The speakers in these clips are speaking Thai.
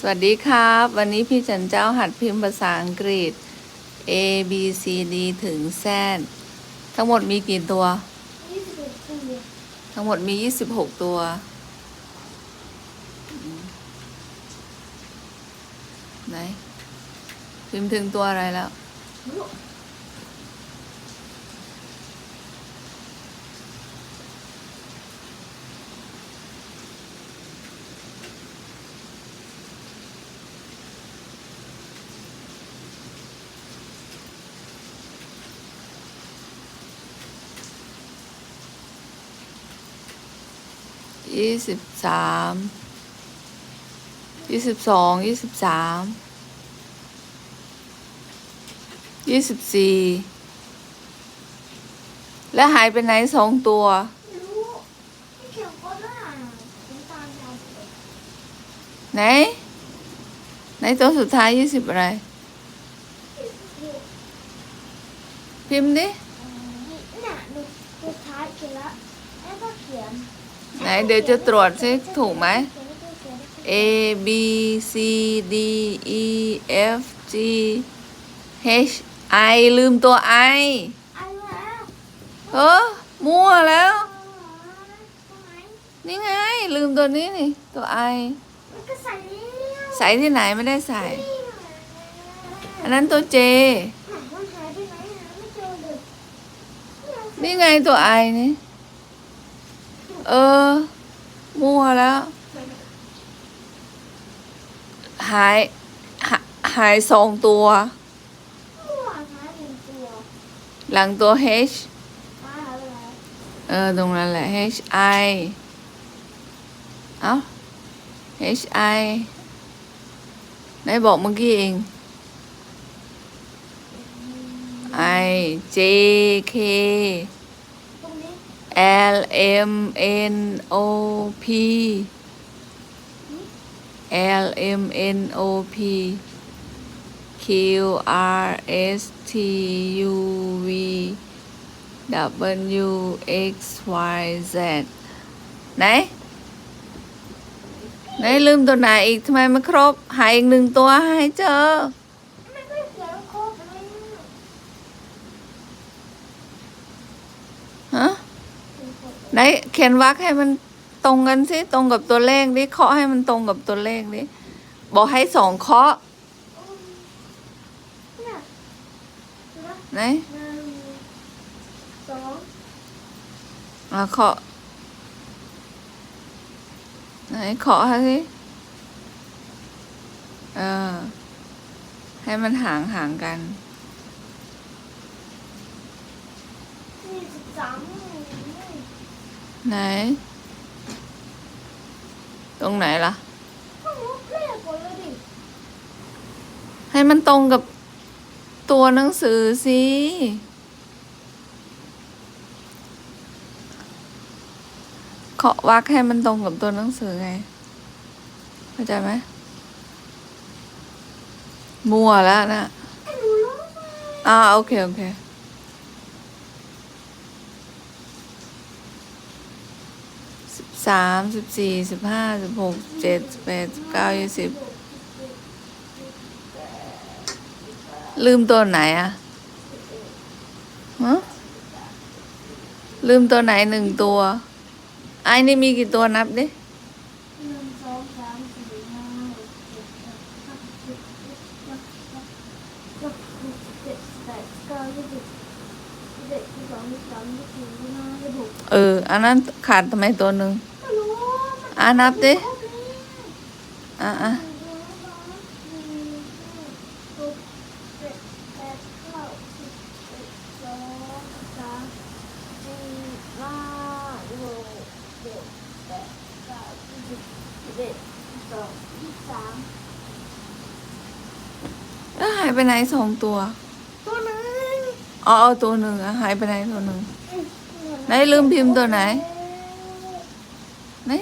สวัสดีครับ วันนี้พี่จันเจ้าหัดพิมพ์ภาษาอังกฤษ A B C D ถึง Z ทั้งหมดมีกี่ตัวยี่สิบเอ็ดตัวทั้งหมดมี 26 ตัวอืมไหน พิมพ์ถึงตัวอะไรแล้ว ยี่สิบสามยี่สิบสองยี่สิบสามยี่สิบสี่และหายไปไหนสองตัวไม่รู้ไม่เขียนก็ได้น้ำตาลยาวสุดไหน ไหนตัวสุดท้ายยี่สิบอะไร พิมพ์ดิ เนี่ยหนูสุดท้ายเขียนแล้วแล้วก็เขียน ไหนเดี๋ยวจะตรวจซิถูกไหมเขียนแล้วก็เขียน A B C D E F G H I ลืมตัว I เอาแล้วเออมั่วแล้วเอาทำไมนี่ไง ลืมตัวนี้นี่ ตัว I มันก็ใส่นี่ใส่ที่ไหนไม่ได้ใส่นี่อันนั้นตัว J มันหายไปไหนหาไม่เจอเลยนี่ไงตัว I นี่ เออ มั่วแล้ว หายหาหายสองตัวมั่วหาหนึ่งตัวหลังตัว H หายไปไหนเออ ตรงนั้นแหละ H I เอ้า H I ไหนบอกเมื่อกี้เอง I J K L M N O P L M N O P Q R S T U V W X Y Z ไหน ไหนลืมตัวไหนอีกทำไมไม่ครบ หายอีกหนึ่งตัวให้เจอ มันก็เขียนครบเลย ฮะ ไหนเขียนวรรคให้มันตรงกันสิตรงกับตัวเลขดิเคาะให้มันตรงกับตัวเลขดิบอกให้สองเคาะเนี่ยไหนหนึ่งสองอะเคาะไหนเคาะให้สิเออให้มันห่างห่างกันสี่สิบสาม ไหน ตรงไหนล่ะก็รู้เลขหมดเลยดิให้มันตรงกับตัวหนังสือสิเคาะวักให้มันตรงกับตัวหนังสือไง เข้าใจไหมมัวแล้วนะไอ้หนูรู้ไหมอ่าโอเค โอเค สิบสามสิบสี่สิบห้าสิบหกเจ็ดสิบแปดสิบเก้ายี่สิบลืมตัวไหนอะฮะลืมตัวไหนหนึ่งตัวไอ้นี่มีกี่ตัวนับดิหนึ่งสองสามสี่ห้าหกเจ็ดแปดเก้าสิบสิบเอ็ดสิบสองสิบสามสิบสี่สิบห้าสิบหกเด็กที่สองที่สามที่สี่ที่ห้าที่หกเออ อันนั้นขาดทำไมตัวหนึ่งไม่รู้ อ่านับดิอะอะหนึ่งสองสามสี่ห้าหกเจ็ดแปดเก้าสิบสองสามสี่ห้าหกเจ็ดแปดเก้าสิบสิบเอ็ดสิบสองสิบสามแล้วหายไปไหนสองตัว ตัวหนึงอ๋อเอาตัวหนึ่งอะหายไปไหนตัวหนึ่งไหนลืมพิมพ์ตัวไหนไหน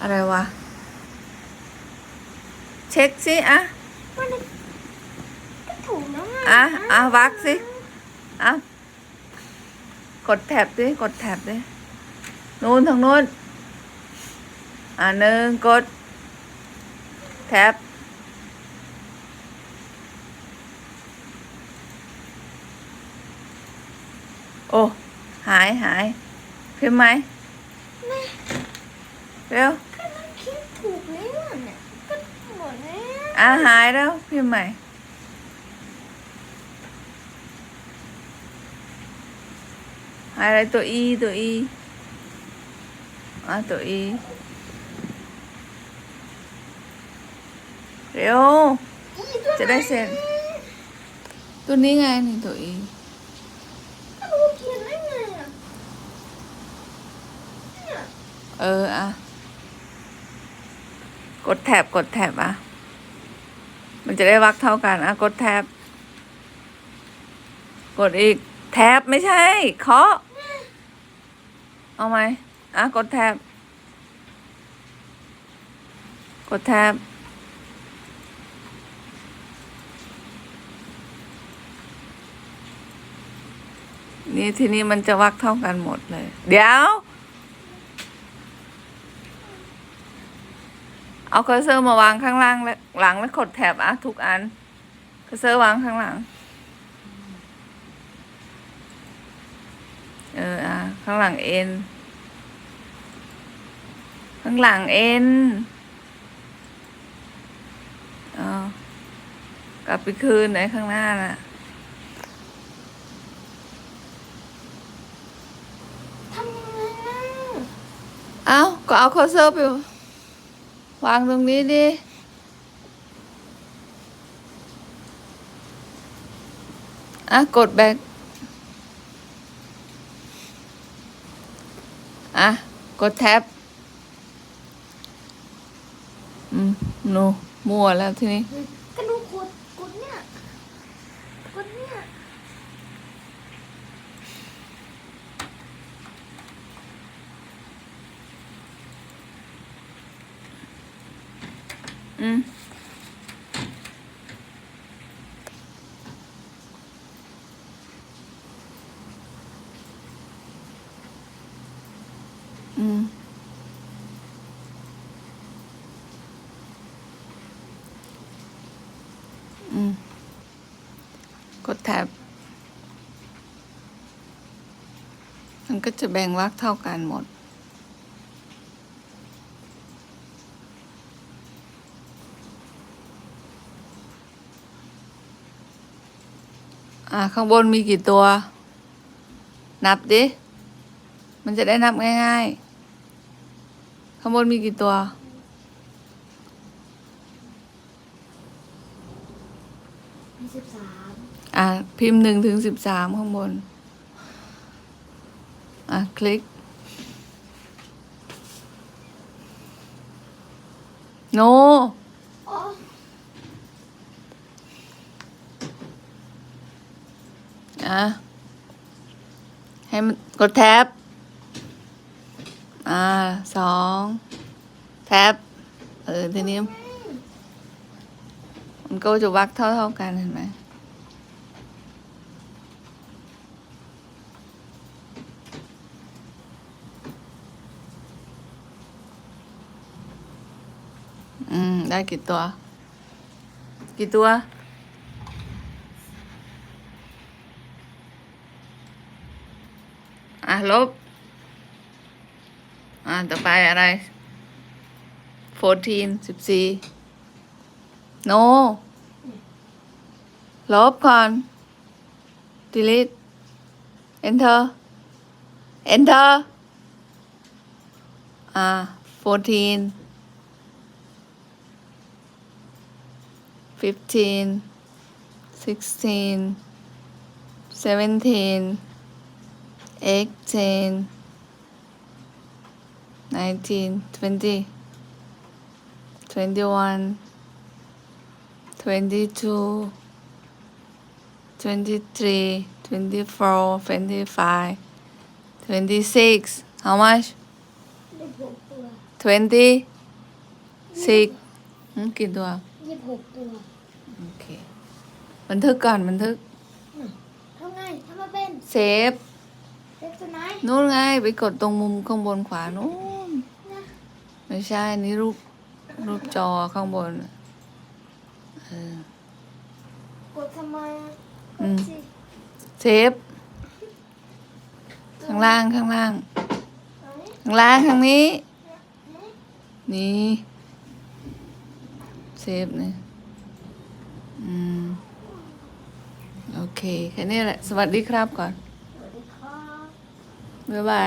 อะไรวะ เช็คสิอะมันก็ถูกนะอะอะวักสิอะกดแท็บดิกดแท็บดินู้นทางนู้นอะหนึ่งกด แท็บโอ้หายหายพิมพ์ไหมแม่เร็ว ก็มันคิดถูกแล้วเนี่ยก็หม ดแล้วอะหายแล้วพิมพ์ใหม่หายอะไรตัวอีตัวอี มันจะได้วักเท่ากันอะกดแท็บ กดอีก แท็บไม่ใช่เคาะเอาไหมอะกดแท็บ กดแท็บนี่ทีนี้มันจะวักเท่ากันหมดเลย เดี๋ยว เอาเคอร์เซอร์มาวางข้างล่างและหลังแล้วกดแถบอะทุกอันเคอร์เซอร์วางข้างหลัง เอออะข้างหลังเอ็น ข้างหลังเอ็นเอากลับไปคืนไหนข้างหน้าน่ะทำยังไงนะเอาก็เอาเคอร์เซอร์ไป วางตรงนี้ดิ อะ กดแบกอะ กดแท็บ อืม โน มั่วแล้วทีนี้ ก็ดูกดกดเนี่ยกดเนี่ย อืมอืมอืมกดแท็บมันก็จะแบ่งวรรคเท่ากันหมด อ่าข้างบนมีกี่ตัว นับดิ มันจะได้นับง่ายๆ ข้างบนมีกี่ตัวมีสิบสามอ่าพิมพ์หนึ่งถึงสิบสามข้างบน อะ คลิก โนอ๋ อะให้มันกดแท็บ อ่าสองแท็บ เออทีนี้ มันก็จะวักเท่าเท่าๆกันเห็นไหมอืม ได้กี่ตัว กี่ตัว อะลบ อะต่อไปอะไร14 14 no ลบก่อน delete enter enter อ่า14 15 16 17 18 19 20 21 22 23 24 25 26 how much ได้หกตัว26หืมกี่ตัวยี่สิบหกตัว โอเค บันทึกก่อน บันทึกทำไงทำมาเป็น เซฟ เล็กตัวไหนนู่นไง ไปกดตรงมุมข้างบนขวานู้นนะไม่ใช่นี่รูปรูปจอข้างบนอเออกดทำไมอะกอืดมสิเซฟข้างล่างข้างล่าง ไหนข้างล่างข้างนี้ ไหนนี่เซฟเนี่ยอืม โอเค แค่นี้แหละ สวัสดีครับก่อน สวั